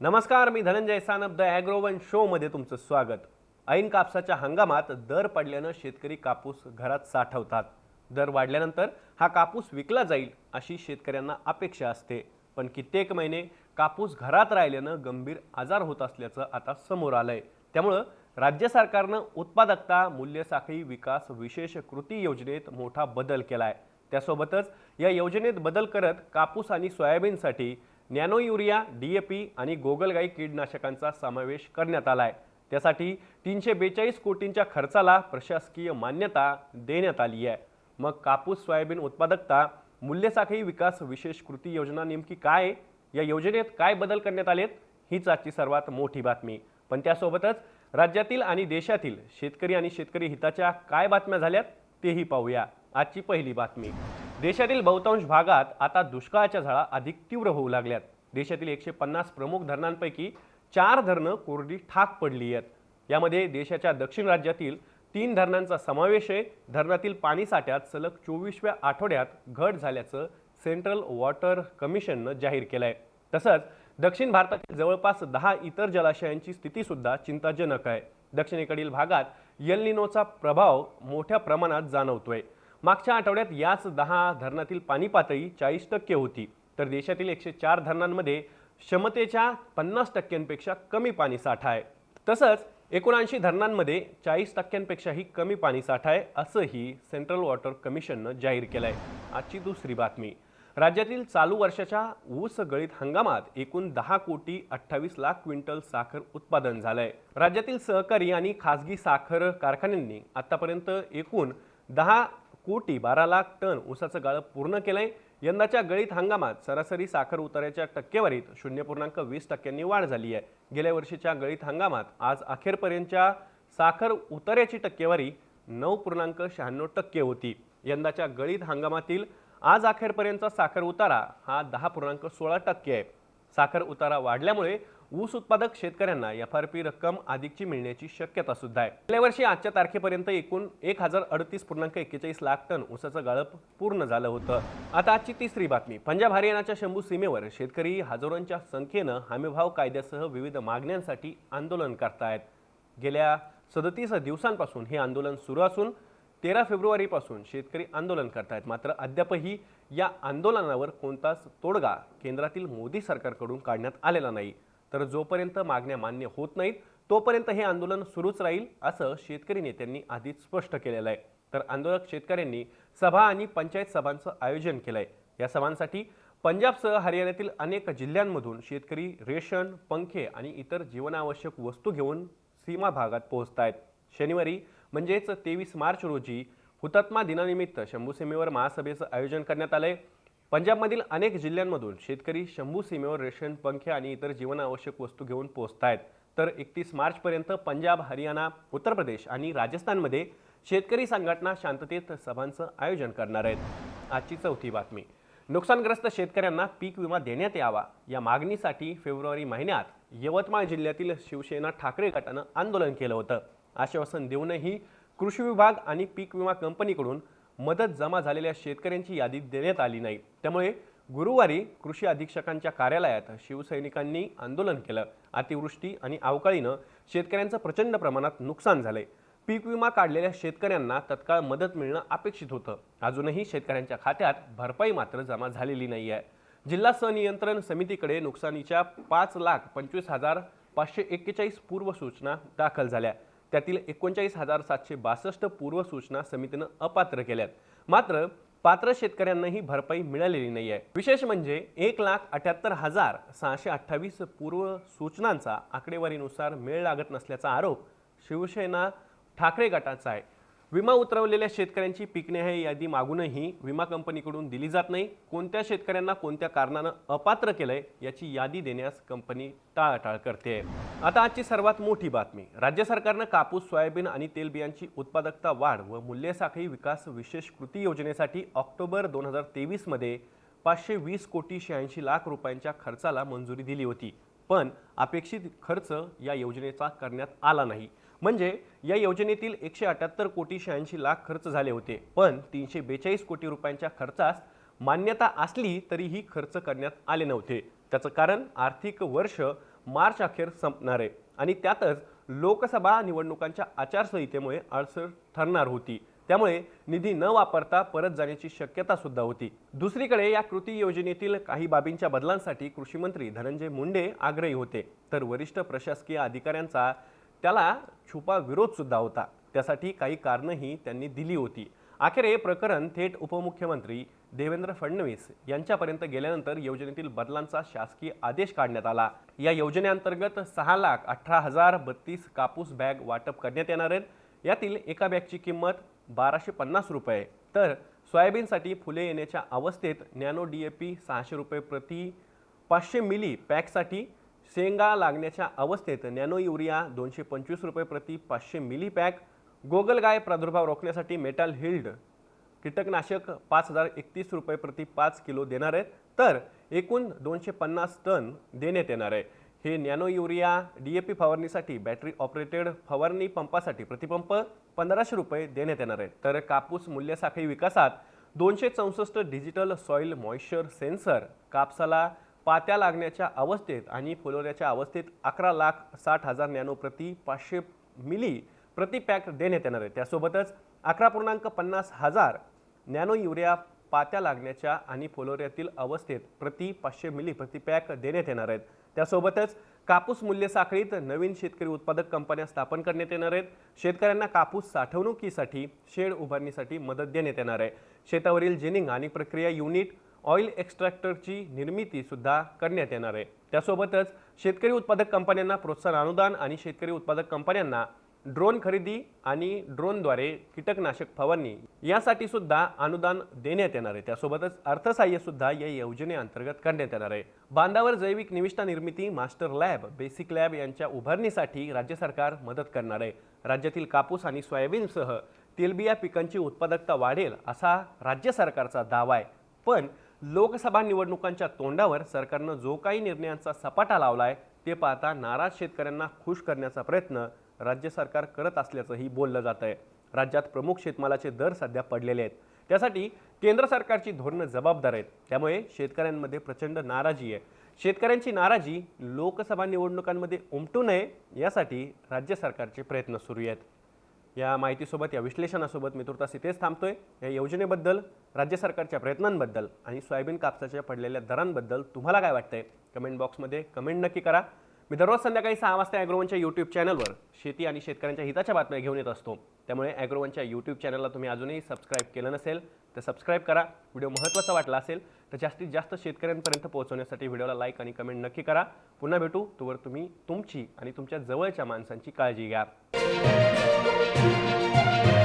नमस्कार मी धनंजय सानप द ॲग्रोवन शोमध्ये तुमचं स्वागत. ऐन कापसाच्या हंगामात दर पडल्यानं शेतकरी कापूस घरात साठवतात. दर वाढल्यानंतर हा कापूस विकला जाईल अशी शेतकऱ्यांना अपेक्षा असते. पण कित्येक महिने कापूस घरात राहिल्यानं गंभीर आजार होत असल्याचं आता समोर आलंय. त्यामुळं राज्य सरकारनं उत्पादकता मूल्य साखळी विकास विशेष कृती योजनेत मोठा बदल केला आहे त्यासोबतच या योजनेत बदल करत कापूस आणि सोयाबीनसाठी nano urea D A P आणि गोगलगाई कीडनाशकांचा समावेश करण्यात आला आहे त्यासाठी तीनशे बेचाळीस कोटींच्या खर्चाला प्रशासकीय मान्यता देण्यात आली आहे. मग कापूस सोयाबीन उत्पादकता मूल्यसाखळी विकास विशेष कृती योजना नेमकी काय या योजनेत काय बदल करण्यात आलेत? हीच आजची सर्वात मोठी बातमी. पण त्यासोबतच राज्यातील आणि देशातील शेतकरी आणि शेतकरी हिताच्या काय बातम्या झाल्यात तेही पाहूया. आजची पहिली बातमी. देशातील बहुतांश भागात आता दुष्काळाच्या झळा अधिक तीव्र होऊ लागल्यात. देशातील एकशे पन्नास प्रमुख धरणांपैकी चार धरणं कोरडी ठाक पडली आहेत. यामध्ये देशाच्या दक्षिण राज्यातील तीन धरणांचा समावेश आहे. धरणातील पाणीसाठ्यात सलग चोवीसव्या आठवड्यात घट झाल्याचं सेंट्रल वॉटर कमिशननं जाहीर केलं आहे तसंच दक्षिण भारतातील जवळपास दहा इतर जलाशयांची स्थितीसुद्धा चिंताजनक आहे. दक्षिणेकडील भागात यलनिनोचा प्रभाव मोठ्या प्रमाणात जाणवतोय. मागच्या आठवड्यात याच दहा धरणातील पाणी पातळी चाळीस टक्के होती. तर देशातील एकशे चार धरणांमध्ये क्षमतेच्या पन्नास टक्क्यांपेक्षा कमी पाणी साठा आहे. तसंच एकोणऐंशी धरणांमध्ये चाळीस टक्क्यांपेक्षाही कमी पाणी साठा आहे असंही सेंट्रल वॉटर कमिशननं जाहीर केलं आहे आजची दुसरी बातमी. राज्यातील चालू वर्षाच्या ऊस गळीत हंगामात एकूण दहा कोटी अठ्ठावीस लाख क्विंटल साखर उत्पादन झालं आहे राज्यातील सहकारी आणि खासगी साखर कारखान्यांनी आतापर्यंत एकूण दहा कोटी बारा लाख टन ऊसाचं गाळप पूर्ण केलंय. यंदाच्या गळीत हंगामात सरासरी साखर उतार्याच्या टक्केवारीत शून्य पूर्णांक वीस टक्क्यांनी वाढ झाली आहे. गेल्या वर्षीच्या गळीत हंगामात आज अखेरपर्यंतच्या साखर उतार्याची टक्केवारी नऊ पूर्णांक शहाण्णव टक्के होती. यंदाच्या गळीत हंगामातील आज अखेरपर्यंतचा साखर उतारा हा दहा पूर्णांक सोळा टक्के आहे. साखर उतारा वाढल्यामुळे ऊस उत्पादक शेतकऱ्यांना एफ आर पी रक्कम अधिकची मिळण्याची शक्यता सुद्धा आहे. गेल्या वर्षी आजच्या तारखेपर्यंत एकूण एक हजार अडतीस पूर्णांक एक्केचाळीस लाख टन ऊसाचं गाळप पूर्ण झालं होतं. आता आजची तिसरी बातमी. पंजाब हरियाणाच्या शंभू सीमेवर शेतकरी हजारोंच्या संख्येनं हमीभाव कायद्यासह विविध मागण्यांसाठी आंदोलन करतायत. गेल्या सदतीस दिवसांपासून हे आंदोलन सुरू असून तेरा फेब्रुवारीपासून शेतकरी आंदोलन करतायत. मात्र अद्यापही या आंदोलनावर कोणताच तोडगा केंद्रातील मोदी सरकारकडून काढण्यात आलेला नाही. तर जोपर्यंत मागण्या मान्य होत नाहीत तोपर्यंत हे आंदोलन सुरूच राहील असं शेतकरी नेत्यांनी आधीच स्पष्ट केलेलं आहे. तर आंदोलक शेतकऱ्यांनी सभा आणि पंचायत सभांचं आयोजन केलं आहे या सभांसाठी पंजाबसह हरियाणातील अनेक जिल्ह्यांमधून शेतकरी रेशन पंखे आणि इतर जीवनावश्यक वस्तू घेऊन सीमा भागात पोहोचत आहेत शनिवारी म्हणजेच तेवीस मार्च रोजी हुतात्मा दिनानिमित्त शंभू सीमेवर महासभेचं आयोजन करण्यात आलं आहे पंजाबमधील अनेक जिल्ह्यांमधून शेतकरी शंभू सीमेवर रेशन पंखे आणि इतर जीवनावश्यक वस्तू घेऊन पोहोचत आहेत तर एकतीस मार्चपर्यंत पंजाब हरियाणा उत्तर प्रदेश आणि राजस्थानमध्ये शेतकरी संघटना शांततेत सभांचं आयोजन करणार आहेत. आजची चौथी बातमी. नुकसानग्रस्त शेतकऱ्यांना पीक विमा देण्यात यावा या मागणीसाठी फेब्रुवारी महिन्यात यवतमाळ जिल्ह्यातील शिवसेना ठाकरे गटानं आंदोलन केलं होतं. आश्वासन देऊनही कृषी विभाग आणि पीक विमा कंपनीकडून मदत जमा झालेल्या शेतकऱ्यांची यादी देण्यात आली नाही. त्यामुळे गुरुवारी कृषी अधीक्षकांच्या कार्यालयात शिवसैनिकांनी आंदोलन केलं. अतिवृष्टी आणि अवकाळीनं शेतकऱ्यांचं प्रचंड प्रमाणात नुकसान झालंय. पीक विमा काढलेल्या शेतकऱ्यांना तत्काळ मदत मिळणं अपेक्षित होतं. अजूनही शेतकऱ्यांच्या खात्यात भरपाई मात्र जमा झालेली नाही आहे. जिल्हा सनियंत्रण समितीकडे नुकसानीच्या पाच लाख पंचवीस हजार पाचशे एक्केचाळीस पूर्वसूचना दाखल झाल्या. त्यातील एकोणचाळीस हजार सातशे बासष्ट पूर्वसूचना समितीनं अपात्र केल्यात. मात्र पात्र शेतकऱ्यांनाही भरपाई मिळालेली नाही आहे. विशेष म्हणजे एक लाख अठ्याहत्तर हजार सहाशे अठ्ठावीस पूर्व सूचनांचा आकडेवारीनुसार मेळ लागत नसल्याचा आरोप शिवसेना ठाकरे गटाचा आहे. विमा उतरवलेल्या शेतकऱ्यांची पिकनिहाय यादी मागूनही विमा कंपनीकडून दिली जात नाही. कोणत्या शेतकऱ्यांना कोणत्या कारणानं अपात्र केलंय याची यादी देण्यास कंपनी टाळाटाळ करते. आता आजची सर्वात मोठी बातमी. राज्य सरकारनं कापूस सोयाबीन आणि तेलबियांची उत्पादकता वाढ व मूल्यसाखळी विकास विशेष कृती योजनेसाठी ऑक्टोबर दोन हजार तेवीसमध्ये पाचशे वीस कोटी शहाऐंशी लाख रुपयांच्या खर्चाला मंजुरी दिली होती. पण अपेक्षित खर्च या योजनेचा करण्यात आला नाही. म्हणजे या योजनेतील एकशे अठ्याहत्तर कोटी शहाऐंशी लाख खर्च झाले होते. पण तीनशे बेचाळीस कोटी रुपयांच्या खर्चास मान्यता असली तरीही खर्च करण्यात आले नव्हते. त्याचं कारण आर्थिक वर्ष मार्च अखेर संपणार आहे. आणि त्यातच लोकसभा निवडणुकांच्या आचारसंहितेमुळे अडसर ठरणार होती. त्यामुळे निधी न वापरता परत जाण्याची शक्यता सुद्धा होती. दुसरीकडे या कृती योजनेतील काही बाबींच्या बदलांसाठी कृषी मंत्री धनंजय मुंडे आग्रही होते. तर वरिष्ठ प्रशासकीय अधिकाऱ्यांचा त्याला छुपा विरोध सुद्धा होता. त्यासाठी काही कारणंही त्यांनी दिली होती. अखेर हे प्रकरण थेट उपमुख्यमंत्री देवेंद्र फडणवीस यांच्यापर्यंत गेल्यानंतर योजनेतील बदलांचा शासकीय आदेश काढण्यात आला. या योजनेअंतर्गत सहा लाख अठरा हजार बत्तीस कापूस बॅग वाटप करण्यात येणार आहेत. यातील एका बॅगची किंमत बाराशे पन्नास रुपये. तर सोयाबीनसाठी फुले येण्याच्या अवस्थेत नॅनो डी ए पी सहाशे रुपये प्रति पाचशे मिली पॅकसाठी शेंगा लागण्याच्या अवस्थेत नॅनो युरिया दोनशे पंचवीस रुपये प्रति पाचशे मिली पॅक गोगलगाय प्रादुर्भाव रोखण्यासाठी मेटल हिल्ड कीटकनाशक पाच हजार एकतीस रुपये प्रति पाच किलो देणार आहेत तर एकूण दोनशे पन्नास टन देण्यात येणार आहे. हे nano urea D A P फवारणीसाठी बॅटरी ऑपरेटेड फवारणी पंपासाठी प्रतिपंप पंधराशे रुपये देण्यात येणार आहे तर कापूस मूल्य साखळी विकासात दोनशे चौसष्ट डिजिटल सॉईल मॉइश्चर सेन्सर कापसाला पात्या लागण्याच्या अवस्थेत आणि फुलवण्याच्या अवस्थेत अकरा लाख साठ हजार नॅनो प्रति पाचशे मिली प्रति पॅक देण्यात येणार आहे. त्यासोबतच अकरा पूर्णांक पन्नास हजार नॅनो युरिया पात्या लागण्याच्या आणि फुलोऱ्यातील अवस्थेत प्रति पाचशे मिली प्रति पॅक देण्यात येणार आहेत. त्यासोबतच कापूस मूल्य साखळीत नवीन शेतकरी उत्पादक कंपन्या स्थापन करण्यात येणार आहेत. शेतकऱ्यांना कापूस साठवणुकीसाठी शेड उभारणीसाठी मदत देण्यात येणार आहे. शेतावरील जेनिंग आणि प्रक्रिया युनिट ऑइल एक्स्ट्रॅक्टरची निर्मितीसुद्धा करण्यात येणार आहे. त्यासोबतच शेतकरी उत्पादक कंपन्यांना प्रोत्साहन अनुदान आणि शेतकरी उत्पादक कंपन्यांना ड्रोन खरेदी आणि ड्रोनद्वारे कीटकनाशक फवारणी यासाठी सुद्धा अनुदान देण्यात येणार आहे. त्यासोबतच अर्थसहाय्य सुद्धा या योजनेअंतर्गत करण्यात येणार आहे. बांधावर जैविक निविष्ठा निर्मिती मास्टर लॅब बेसिक लॅब यांच्या उभारणीसाठी राज्य सरकार मदत करणार आहे. राज्यातील कापूस आणि सोयाबीनसह तेलबिया पिकांची उत्पादकता वाढेल असा राज्य सरकारचा दावा आहे. पण लोकसभा निवडणुकांच्या तोंडावर सरकारनं जो काही निर्णयांचा सपाटा लावलाय ते पाहता नाराज शेतकऱ्यांना खुश करण्याचा प्रयत्न राज्य सरकार करत असल्याचंही बोललं जात आहे राज्यात प्रमुख शेतमालाचे दर सध्या पडलेले आहेत. त्यासाठी केंद्र सरकारची धोरणं जबाबदार आहेत. त्यामुळे शेतकऱ्यांमध्ये प्रचंड नाराजी आहे. शेतकऱ्यांची नाराजी लोकसभा निवडणुकांमध्ये उमटू नये यासाठी राज्य सरकारचे प्रयत्न सुरू आहेत. या माहितीसोबत या विश्लेषणासोबत मी तुर्तास इथेच थांबतोय. या योजनेबद्दल राज्य सरकारच्या प्रयत्नांबद्दल आणि सोयाबीन कापसाच्या पडलेल्या दरांबद्दल तुम्हाला काय वाटतंय? कमेंट बॉक्समध्ये कमेंट नक्की करा. मी दररोज संध्याकाळी सहा वाजता ॲग्रोवनच्या यूट्यूब चॅनलवर शेती आणि शेतकऱ्यांच्या हिताच्या बातम्या घेऊन येत असतो. त्यामुळे ॲग्रोवनच्या यूट्यूब चॅनलला तुम्ही अजूनही सबस्क्राईब केलं नसेल तर सबस्क्राईब करा. व्हिडिओ महत्त्वाचा वाटला असेल तर जास्तीत जास्त शेतकऱ्यांपर्यंत पोहोचवण्यासाठी व्हिडिओला लाईक आणि कमेंट नक्की करा. पुन्हा भेटू तोवर तुम्ही तुमची आणि तुमच्या जवळच्या माणसांची काळजी घ्या. Música